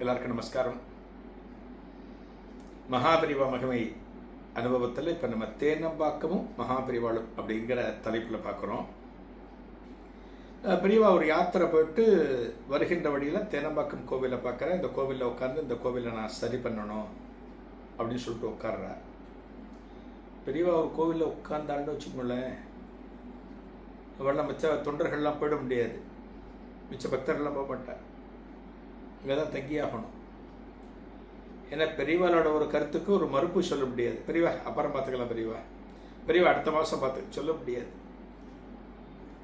எல்லாருக்கும் நமஸ்காரம். மகாபரிவா மகிமை அனுபவத்தில் இப்போ நம்ம தேனம்பாக்கமும் மகாபரிவாளும் அப்படிங்கிற தலைப்பில் பார்க்குறோம் பெரியவா ஒரு யாத்திரை போயிட்டு வருகின்ற வழியில் தேனம்பாக்கம் கோவிலை பார்க்குறேன் இந்த கோவிலில் உட்காந்து இந்த கோவிலை நான் சரி பண்ணணும் அப்படின்னு சொல்லிட்டு உட்கார்றார். பெரியவா ஒரு கோவிலில் உட்கார்ந்தாள்னு வச்சுக்கோங்களேன். அவெல்லாம் மிச்ச தொண்டர்கள்லாம் போயிட முடியாது. மிச்ச பக்தர்கள்லாம் போக மாட்டேன் இங்கே தான் தங்கியாகணும். ஏன்னா பெரியவாளோட ஒரு கருத்துக்கு ஒரு மறுப்பு சொல்ல முடியாது. பெரியவா அப்புறம் பார்த்துக்கலாம் பெரியவா. பெரியவா அடுத்த மாதம் பார்த்து சொல்ல முடியாது.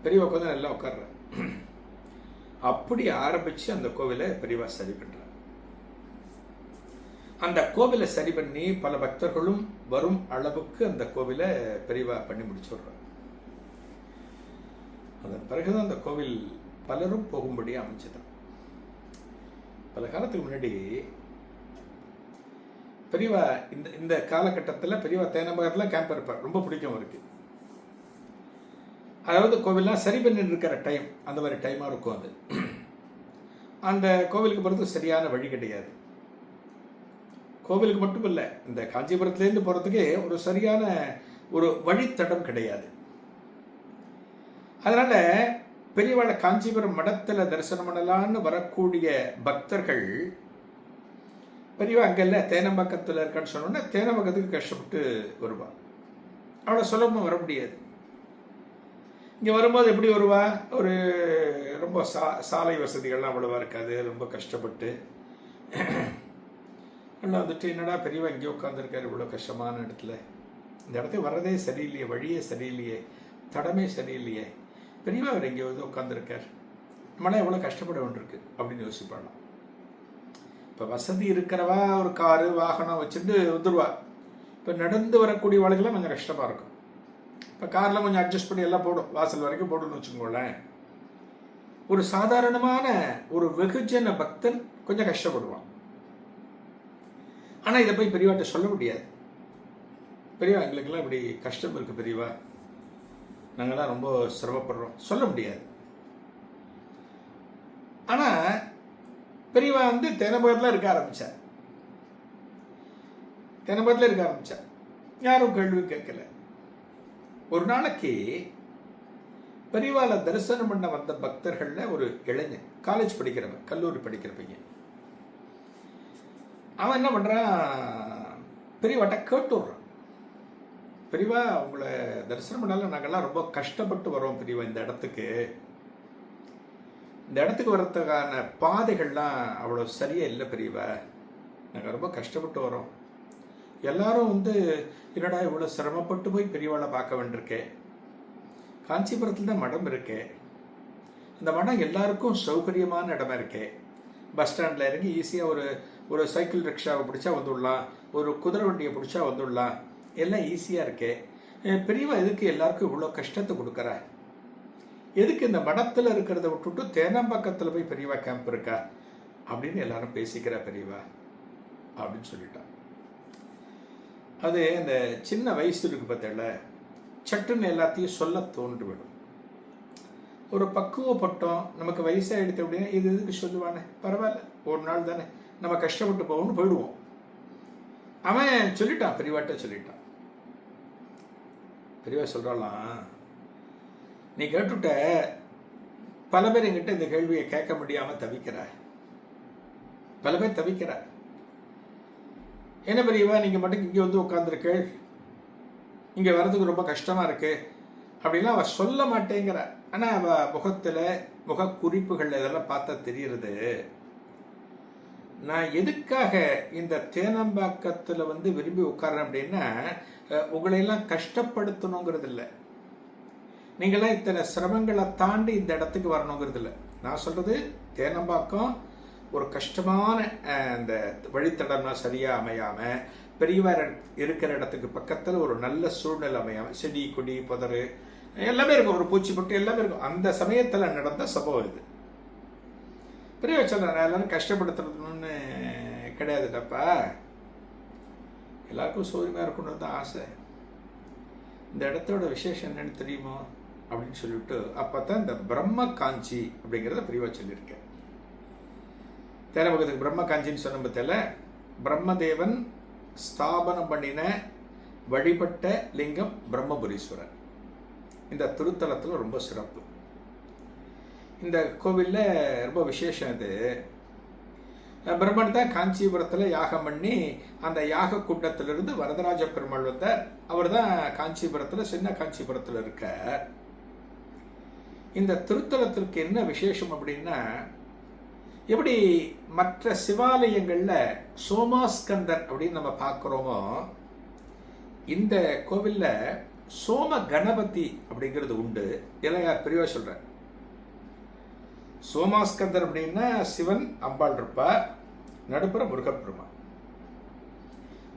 பெரியவா உட்காந்து நல்லா உட்கார்ற அப்படி ஆரம்பித்து அந்த கோவிலை பெரியவா சரி பண்ணுறார் அந்த கோவிலை சரி பண்ணி பல பக்தர்களும் வரும் அளவுக்கு அந்த கோவிலை பெரியவா பண்ணி முடிச்சுடுறார் அதன் பிறகுதான் அந்த கோவில் பலரும் போகும்படி அமைச்சதான் பல காலத்துக்கு முன்னாடி பெரியவா இந்த இந்த காலகட்டத்தில் பெரியவா தேனம்பகத்தில் கேம்ப் இருப்பார். ரொம்ப பிடிக்கும் அவருக்கு. அதாவது கோவில்லாம் சரி பண்ணிட்டு இருக்கிற டைம் அந்த மாதிரி டைமாக இருக்கும் அது. அந்த கோவிலுக்கு போகிறது சரியான வழி கிடையாது. கோவிலுக்கு மட்டும் இல்லை இந்த காஞ்சிபுரத்துலேருந்து போகிறதுக்கே ஒரு சரியான ஒரு வழித்தடம் கிடையாது. அதனால பெரியவாளை காஞ்சிபுரம் மடத்தில் தரிசனம் பண்ணலான்னு வரக்கூடிய பக்தர்கள் பெரியவா அங்கல்ல தேனம்பாக்கத்தில் இருக்கான்னு சொன்னோன்னா தேனம்பாக்கத்துக்கு கஷ்டப்பட்டு வருவா. அவ்வளோ சுலபமாக வர முடியாது. இங்கே வரும்போது எப்படி வருவா? ஒரு ரொம்ப சா சாலை வசதிகள்லாம் அவ்வளோவா இருக்காது ரொம்ப கஷ்டப்பட்டு. எல்லாம் வந்துட்டு என்னடா பெரியவா இங்கே உட்காந்துருக்காரு இவ்வளோ கஷ்டமான இடத்துல. இந்த இடத்துக்கு வர்றதே சரியில்லையே வழியே சரியில்லையே தடமே சரியில்லையே. பெரியவா அவர் இங்கே வந்து உட்காந்துருக்கார் நம்மளாம் எவ்வளோ கஷ்டப்பட வேண்டியிருக்கு? அப்படின்னு யோசிப்பாளாம் இப்போ வசதி இருக்கிறவா ஒரு காரு வாகனம் வச்சுட்டு வந்துடுவா இப்போ நடந்து வரக்கூடிய வாழ்க்கெல்லாம் கொஞ்சம் கஷ்டமாக இருக்கும். இப்போ காரில் கொஞ்சம் அட்ஜஸ்ட் பண்ணி எல்லாம் போடும். வாசல் வரைக்கும் போடணும்னு வச்சுக்கோங்களேன். ஒரு சாதாரணமான ஒரு வெகுஜன பக்தன் கொஞ்சம் கஷ்டப்படுவான். ஆனால் இதை போய் பெரியவாட்ட சொல்ல முடியாது. பெரியவா எங்களுக்கெல்லாம் இப்படி கஷ்டம் இருக்குது பெரியவா. நாங்கள்லாம் ரொம்ப சிரமப்படுறோம். சொல்ல முடியாது. ஆனால் பெரியவா வந்து தேனபகத்தில் இருக்க ஆரம்பித்தார் தேனபகத்தில் இருக்க ஆரம்பித்தார் யாரும் கேள்வி கேட்கல. ஒரு நாளைக்கு பெரியவாளை தரிசனம் பண்ண வந்த பக்தர்களில் ஒரு இளைஞன் காலேஜ் படிக்கிறவன் கல்லூரி படிக்கிற பையன். அவன் என்ன பண்ணுறான் பெரியவாட்ட கேட்டு விட்றான். பெரியவா உங்களை தரிசனம் பண்ணாலும் நாங்கள்லாம் ரொம்ப கஷ்டப்பட்டு வரோம் பெரியவா இந்த இடத்துக்கு. இந்த இடத்துக்கு வர்றதுக்கான பாதைகள்லாம் அவ்வளோ சரியாக இல்லை பெரியவா நாங்கள் ரொம்ப கஷ்டப்பட்டு வரோம். எல்லாரும் வந்து என்னடா இவ்வளோ சிரமப்பட்டு போய் பெரியவாளை பார்க்க வேண்டியிருக்கே? காஞ்சிபுரத்தில் தான் மடம் இருக்கே. இந்த மடம் எல்லாருக்கும் சௌகரியமான இடமா இருக்கே. பஸ் ஸ்டாண்டில் இறங்கி ஈஸியாக ஒரு ஒரு சைக்கிள் ரிக்ஷாவை பிடிச்சா வந்துடலாம். ஒரு குதிரை வண்டியை பிடிச்சா வந்துடலாம். எல்லாம் ஈஸியாக இருக்கே. பெரியவா எதுக்கு எல்லாருக்கும் இவ்வளோ கஷ்டத்தை கொடுக்குற? எதுக்கு இந்த மடத்தில் இருக்கிறத விட்டுட்டு தேனாம்பாக்கத்தில் போய் பெரியவா கேம்ப் இருக்கா? அப்படின்னு எல்லாரும் பேசிக்கிறா பெரியவா அப்படின்னு சொல்லிட்டான் அது இந்த சின்ன வயசு இருக்கு பார்த்தல சட்டுன்னு எல்லாத்தையும் சொல்ல தோன்று விடும். ஒரு பக்குவப்பட்டோம் நமக்கு வயசாகிடுது அப்படின்னா இது எதுக்கு சொல்லுவானே? பரவாயில்ல ஒரு நாள் தானே நம்ம கஷ்டப்பட்டு போவோம்னு போயிடுவோம். அவன் சொல்லிட்டான் பெரியவாட்ட சொல்லிட்டான். பெரியவா சொல்கிறாலாம் நீ கேட்டுட்ட பல பேர் எங்கிட்ட இந்த கேள்வியை கேட்க முடியாமல் தவிக்கிற பல பேர் தவிக்கிற என்ன பெரியவா நீங்கள் மட்டும் இங்கே வந்து உட்காந்துருக்கள் இங்கே வர்றதுக்கு ரொம்ப கஷ்டமாக இருக்குது அப்படிலாம் அவள் சொல்ல மாட்டேங்கிற. ஆனால் அவள் முகத்தில் முக குறிப்புகள் இதெல்லாம் பார்த்தா தெரியுறது. நான் எதுக்காக இந்த தேனம்பாக்கத்தில் வந்து விரும்பி உட்கார்றேன் அப்படின்னா உங்களையெல்லாம் உங்களை எல்லாம் கஷ்டப்படுத்தணுங்கிறது இல்லை நீங்களாம் இத்தனை சிரமங்களை தாண்டி இந்த இடத்துக்கு வரணுங்கிறது இல்லை நான் சொல்கிறது தேனம்பாக்கம் ஒரு கஷ்டமான அந்த வழித்தடம்லாம் அமையாமல் அமையாம பெரியவர் இருக்கிற இடத்துக்கு பக்கத்தில் ஒரு நல்ல சூழ்நிலை அமையாமல் செடி கொடி புதரு எல்லாமே இருக்கும். ஒரு பூச்சி பொட்டு எல்லாமே இருக்கும். அந்த சமயத்தில் நடந்த சம்பவம் இது. பெரிய நான் எல்லாரும் கஷ்டப்படுத்துறதுன்னு கிடையாதுடப்பா. எல்லாருக்கும் சௌரியமாக இருக்கணும்னு தான் ஆசை. இந்த இடத்தோட விசேஷம் என்னன்னு தெரியுமோ? அப்படின்னு சொல்லிட்டு அப்போ தான் இந்த பிரம்ம காஞ்சி அப்படிங்கிறத பிரிவாக சொல்லியிருக்கேன். தேலபகத்துக்கு பிரம்ம காஞ்சின்னு சொன்ன பத்தில பிரம்மதேவன் ஸ்தாபனம் பண்ணின வழிபட்ட லிங்கம் பிரம்மபுரீஸ்வரர். இந்த திருத்தலத்தில் ரொம்ப சிறப்பு. இந்த கோவிலில் ரொம்ப விசேஷம் இது பிரம்மன் தான் காஞ்சிபுரத்தில் யாகம் பண்ணி அந்த யாக குண்டத்திலிருந்து வரதராஜ பெருமாள் வந்தார் அவர் தான் காஞ்சிபுரத்தில் சின்ன காஞ்சிபுரத்தில் இருக்கார். இந்த திருத்தலத்திற்கு என்ன விசேஷம் அப்படின்னா எப்படி மற்ற சிவாலயங்களில் சோமாஸ்கந்தர் அப்படின்னு நம்ம பார்க்குறோமோ இந்த கோவிலில் சோம கணபதி அப்படிங்கிறது உண்டு. இளையார் பெரியவா சொல்கிறேன் சோமாஸ்கந்தர் அப்படின்னா சிவன் அம்பாள் இருப்பார் நடுப்புற முருகப்பெருமான்.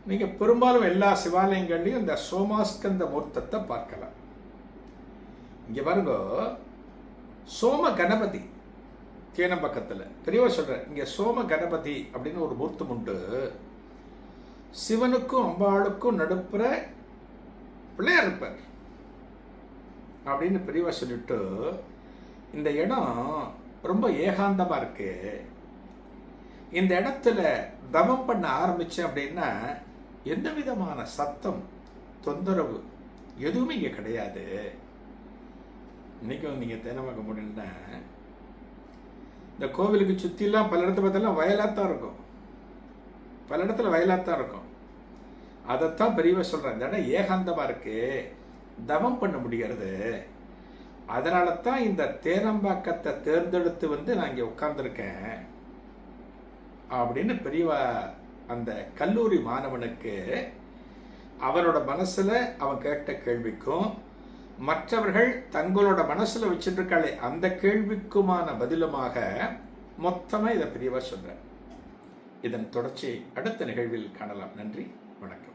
நீங்கள் பெரும்பாலும் எல்லா சிவாலயங்கள்லையும் இந்த சோமாஸ்கந்த மூர்த்தத்தை பார்க்கலாம். இங்கே பாருங்க சோம கணபதி தேனம்பக்கத்துல பெரியவா சொல்கிறேன் இங்கே சோம கணபதி அப்படின்னு ஒரு மூர்த்தம் உண்டு. சிவனுக்கும் அம்பாளுக்கும் நடுப்புற பிள்ளையார் இருப்பார். அப்படின்னு பெரியவா சொல்லிட்டு இந்த இடம் ரொம்ப ஏகாந்தமாக இருக்கு. இந்த இடத்துல தவம் பண்ண ஆரம்பிச்சேன் அப்படின்னா எந்த விதமான சத்தம் தொந்தரவு எதுவுமே இங்கே கிடையாது. இன்னைக்கும் நீங்கள் தேனமாக்க முடியலன்னா இந்த கோவிலுக்கு சுற்றிலாம் பல இடத்துல பார்த்தாலும் தான் இருக்கும். பல இடத்துல வயலாத்தான் இருக்கும். அதைத்தான் பெரியவ சொல்கிறேன் இந்த இடம் ஏகாந்தமாக இருக்கு. தவம் பண்ண முடிகிறது அதனால தான் இந்த தேரம்பாக்கத்தை தேர்ந்தெடுத்து வந்து நான் இங்கே உட்கார்ந்துருக்கேன் அப்படின்னு பெரியவா அந்த கல்லூரி மாணவனுக்கு அவனோட மனசில் அவன் கேட்ட கேள்விக்கும் மற்றவர்கள் தங்களோட மனசில் வச்சுட்டு இருக்காளே அந்த கேள்விக்குமான பதிலுமாக மொத்தமாக இதை பெரியவா சொல்கிறேன் இதன் தொடர்ச்சி அடுத்த நிகழ்வில் காணலாம். நன்றி. வணக்கம்.